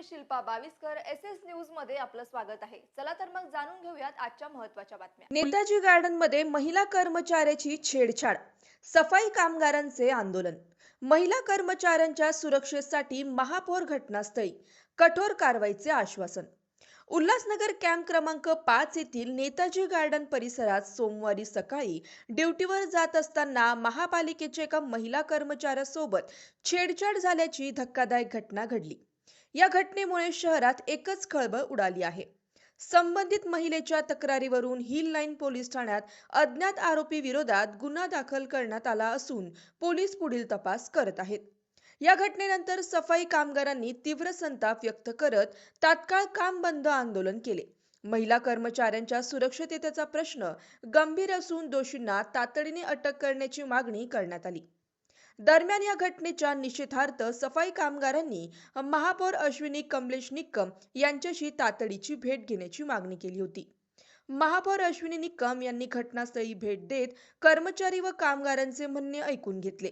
मी Shilpa Baviskar S S न्यूजमध्ये आपलं स्वागत आहे. चला तर मग जाणून घेऊयात आजच्या महत्त्वाच्या बातम्या. नेताजी गार्डनमध्ये महिला कर्मचाऱ्याची छेडछाड सफाई कामगारांचे आंदोलन. महिला कर्मचाऱ्यांच्या सुरक्षेसाठी महापौर घटनास्थळी कठोर कारवाईचे आश्वासन. उल्हासनगर कॅम्प क्रमांक पाच येथील नेताजी गार्डन परिसरात सोमवारी सकाळी ड्युटीवर जात असताना महापालिकेच्या एका महिला कर्मचाऱ्यासोबत छेडछाड झाल्याची धक्कादायक घटना घडली. या घटनेमुळे शहरात एकच खळबळ उडाली आहे. संबंधित महिलेच्या तक्रारीवरून हिल लाईन पोलीस ठाण्यात अज्ञात आरोपी विरोधात गुन्हा दाखल करण्यात आला असून पोलीस पुढील तपास करत आहेत. या घटनेनंतर सफाई कामगारांनी तीव्र संताप व्यक्त करत तात्काळ काम बंद आंदोलन केले. महिला कर्मचाऱ्यांच्या सुरक्षिततेचा प्रश्न गंभीर असून दोषींना तातडीने अटक करण्याची मागणी करण्यात आली. दरम्यान या घटनेच्या निषेधार्थ सफाई कामगारांनी महापौर अश्विनी कमलेश निक्कम यांच्याशी तातडीची भेट घेण्याची मागणी केली होती. महापौर अश्विनी निक्कम यांनी घटनास्थळी भेट देत कर्मचारी व कामगारांचे म्हणणे ऐकून घेतले.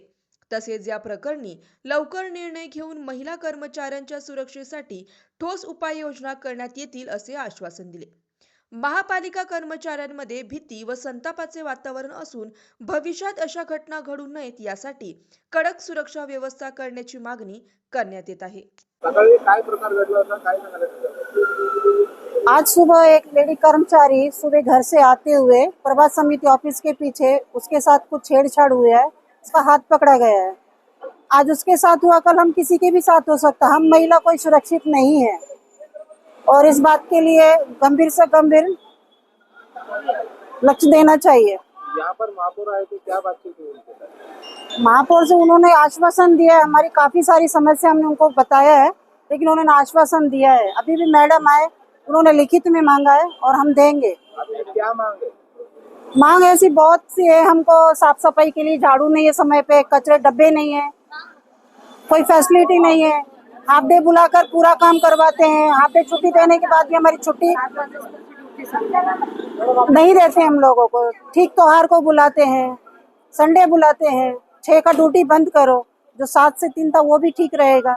तसेच या प्रकरणी लवकर निर्णय घेऊन महिला कर्मचाऱ्यांच्या सुरक्षेसाठी ठोस उपाययोजना करण्यात येतील असे आश्वासन दिले. महापालिका कर्मचाऱ्यांमध्ये भीती व संतापाचे वातावरण असून भविष्यात अशा घटना घडू नयेत यासाठी कडक सुरक्षा व्यवस्था करण्याची मागणी करण्यात येत आहे. सकाळी काय प्रकार घडला होता? काय सांगायला तुझं? आज सुबह एक लेडी कर्मचारी सुबह घर से आते हुए प्रभात समिति ऑफिस के पीछे उसके साथ कुछ छेड़छाड़ हुआ है। उसका हाथ पकड़ा गया है। आज उसके साथ हुआ कल हम किसी के भी साथ हो सकता है। हम महिला कोई सुरक्षित नहीं है। और इस बात के लिए गंभीर से गंभीर लक्ष्य देना चाहिए। यहाँ पर महापौर आए थे क्या बातचीत हुई महापौर से उन्होंने आश्वासन दिया है। हमारी काफ़ी सारी समस्या हमने उनको बताया है लेकिन उन्होंने आश्वासन दिया है। अभी भी मैडम आए उन्होंने लिखित में मांगा है और हम देंगे। क्या मांगे? मांग ऐसी बहुत सी है हमको साफ़ सफ़ाई के लिए झाड़ू नहीं है समय पे कचरे डब्बे नहीं है कोई फैसिलिटी नहीं है। हाफ़ डे बुलाकर पूरा काम करवाते हैं। हाफ़ डे छुट्टी देने के बाद भी हमारी छुट्टी नहीं देते हम लोगों को। ठीक त्योहार को बुलाते हैं संडे बुलाते हैं छह का ड्यूटी बंद करो जो सात से तीन था वो भी ठीक रहेगा।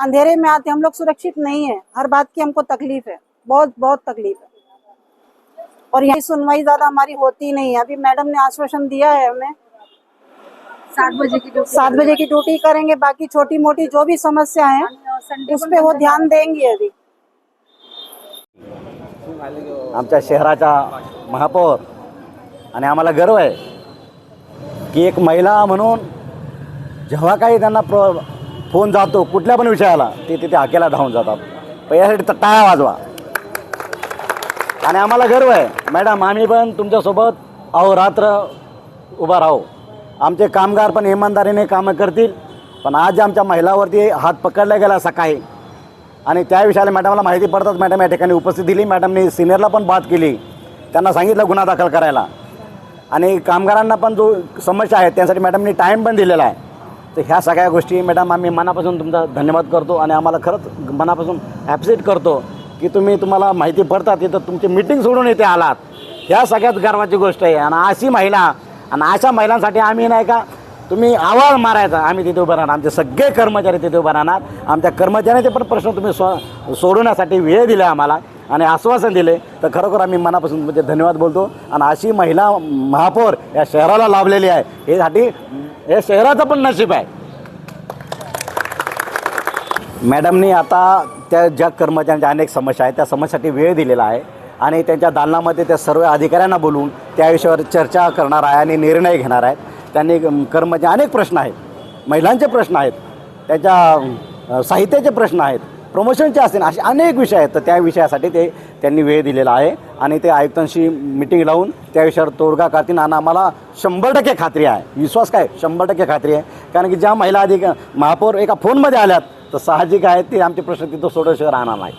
अंधेरे में आते हम लोग सुरक्षित नहीं है। हर बात की हमको तकलीफ़ है बहुत बहुत तकलीफ़ है। और यही सुनवाई ज़्यादा हमारी होती नहीं है। अभी मैडम ने आश्वासन दिया है हमें। सात बजे की सात बजे की ड्यूटी करेंगे बाकी छोटी मोटी जो भी समस्या है उस पे वो ध्यान देंगे अभी। आमच्या शहराचा महापौर आणि आम्हाला गर्व आहे की एक महिला म्हणून जेव्हा काही त्यांना प्र फोन जातो कुठल्या पण विषयाला ते तिथे हाकेला धावून जातात. पण यासाठी तर टाळ्या वाजवा. आणि आम्हाला गर्व आहे. मॅडम आम्ही पण तुमच्यासोबत अहोरात्र उभा राहू. आमचे कामगार पण इमानदारीने कामं करतील. पण आज आमच्या महिलावरती हात पकडला गेला सकाळी आणि त्या विषयाला मॅडमला माहिती पडतात मॅडम या ठिकाणी उपस्थित दिली. मॅडमने सिनियरला पण बात केली. त्यांना सांगितलं गुन्हा दाखल करायला. आणि कामगारांना पण जो समस्या आहे त्यासाठी मॅडमनी टाईम पण दिलेला आहे. तर ह्या सगळ्या गोष्टी मॅडम आम्ही मनापासून तुमचा धन्यवाद करतो आणि आम्हाला खरंच मनापासून ॲप्रिशिएट करतो की तुम्ही तुम्हाला माहिती पडतात. तिथं तुमची मिटिंग सोडून इथे आलात. ह्या सगळ्यात गर्वाची गोष्ट आहे. आणि अशी महिला आणि अशा महिलांसाठी आम्ही नाही का तुम्ही आवाज मारायचा. आम्ही तिथे उभं राहणार. आमचे सगळे कर्मचारी तिथे उभं राहणार. आमच्या कर्मचाऱ्यांचे पण प्रश्न तुम्ही सो सोडवण्यासाठी वेळ दिला आम्हाला आणि आश्वासन दिले. तर खरोखर आम्ही मनापासून म्हणजे धन्यवाद बोलतो. आणि अशी महिला महापौर या शहराला लाभलेली आहे. हे साठी हे शहराचं पण नशीब आहे. मॅडमनी आता त्या ज्या कर्मचाऱ्यांच्या अनेक समस्या आहेत त्या समस्यासाठी वेळ दिलेला आहे. आणि त्यांच्या दालनामध्ये त्या सर्व अधिकाऱ्यांना बोलवून त्या विषयावर चर्चा करणार आहे आणि निर्णय घेणार आहेत. त्यांनी कर्मचे अनेक प्रश्न आहेत. महिलांचे प्रश्न आहेत. त्याच्या साहित्याचे प्रश्न आहेत. प्रमोशनचे असतील असे अनेक विषय आहेत. तर त्या विषयासाठी ते त्यांनी वेळ दिलेला आहे. आणि ते आयुक्तांशी मिटिंग लावून त्या विषयावर तोडगा काढतील. आणि आम्हाला शंभर टक्के खात्री आहे. विश्वास काय? शंभर टक्के खात्री आहे. कारण की ज्या महिला अधिक महापौर एका फोनमध्ये आल्यात तर साहजिक आहे ते आमचे प्रश्न तिथं सोडवशिवाय राहणार नाही